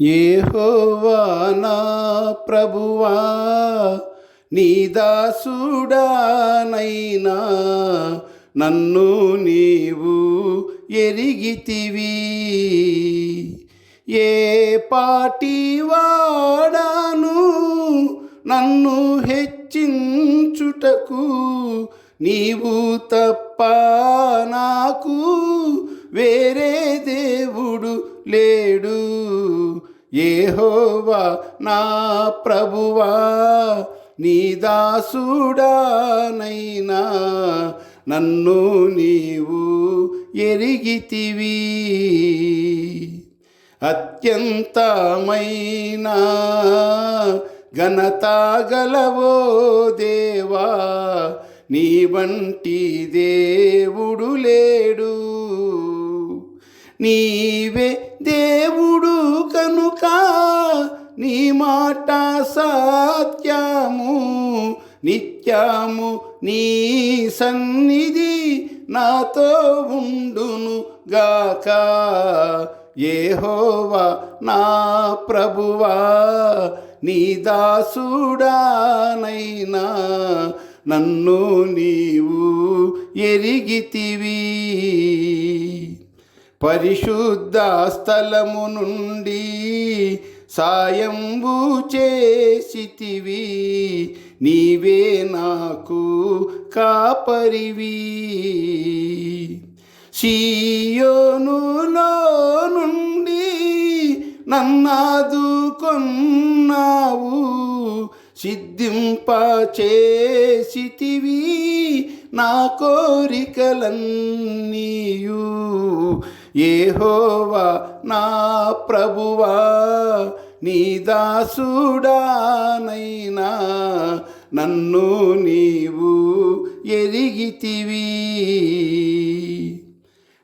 ఏహోవా నా ప్రభువా నీ దాసుడానైనా నన్ను నీవు ఎరిగితివి. ఏ పాటి వాడాను నన్ను హెచ్చించుటకు నీవు తప్ప నాకు వేరే దేవుడు లే యహోవా నా ప్రభువా నీ దాసుడానైనా నన్ను నీవు ఎరిగితివి. అత్యంతమైన ఘనత గలవో దేవా నీ వంటి దేవుడు లేడు. నీవే దేవుడు. మాట సత్యము నిత్యము నీ సన్నిధి నాతో ఉండును గాక ఏహోవా నా ప్రభువా నీ దాసుడానైనా నన్ను నీవు ఎరిగితివి. పరిశుద్ధ స్థలము నుండి సాయంబు చేసితివి నీవే నాకు కాపరివి. సియోనులో నుండి నన్నాదుకొన్నావు సిద్ధింప చేసితివి నా కోరికలన్నీయూ. ఏహోవా నా ప్రభువా నీ దాసుడానైనా నన్ను నీవు ఎరిగితివి.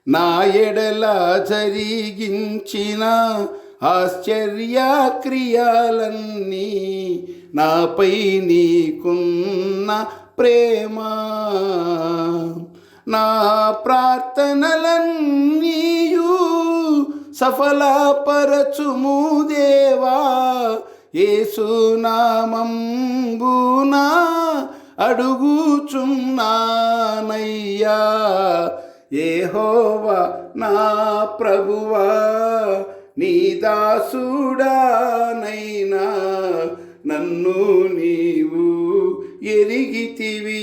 నా ఎడల జరిగించిన ఆశ్చర్యక్రియాలన్నీ నాపై నీకున్న ప్రేమ. నా ప్రార్థనలన్నీయు సఫలపరచుము దేవా. ఏసునామంబునా అడుగుచున్నానయ్యా. ఏహోవా నా ప్రభువా నీ దాసుడానైనా. నన్ను నీవు ఎరిగితివి.